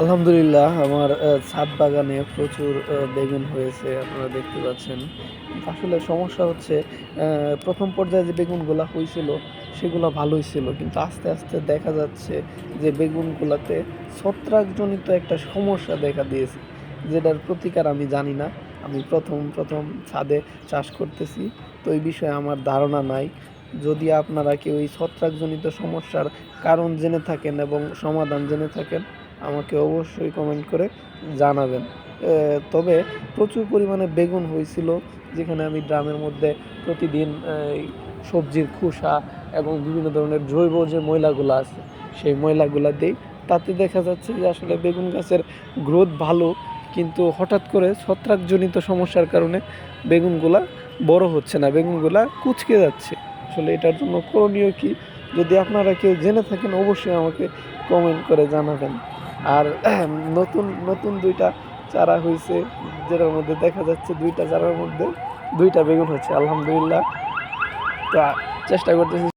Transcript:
আলহামদুলিল্লাহ, আমার ছাদ বাগানে প্রচুর বেগুন হয়েছে, আপনারা দেখতে পাচ্ছেন। আসলে সমস্যা হচ্ছে প্রথম পর্যায়ে যে বেগুনগুলা হয়েছিল, সেগুলো ভালোই ছিল, কিন্তু আস্তে আস্তে দেখা যাচ্ছে যে বেগুনগুলাতে ছত্রাকজনিত একটা সমস্যা দেখা দিয়েছে, যেটার প্রতিকার আমি জানি না। আমি প্রথম প্রথম ছাদে চাষ করতেছি, তো এই বিষয়ে আমার ধারণা নাই। যদি আপনারা কেউ এই ছত্রাকজনিত সমস্যার কারণ জেনে থাকেন এবং সমাধান জেনে থাকেন আমাকে অবশ্যই কমেন্ট করে জানাবেন। তবে প্রচুর পরিমাণে বেগুন হয়েছিল, যেখানে আমি ড্রামের মধ্যে প্রতিদিন সবজির খোসা এবং বিভিন্ন ধরনের জৈব যে ময়লাগুলো আছে, সেই ময়লাগুলো দিই। তাতে দেখা যাচ্ছে যে আসলে বেগুন গাছের গ্রোথ ভালো, কিন্তু হঠাৎ করে ছত্রাকজনিত সমস্যার কারণে বেগুনগুলা বড় হচ্ছে না, বেগুনগুলা কুচকে যাচ্ছে। আসলে এটার জন্য করণীয় কি? যদি আপনারা কেউ জেনে থাকেন, অবশ্যই আমাকে কমেন্ট করে জানাবেন। আর নতুন নতুন দুইটা চারা হয়েছে যেটার মধ্যে দেখা যাচ্ছে দুইটা চারার মধ্যে দুইটা বেগুন হচ্ছে, আলহামদুলিল্লাহ। তা চেষ্টা করতেছি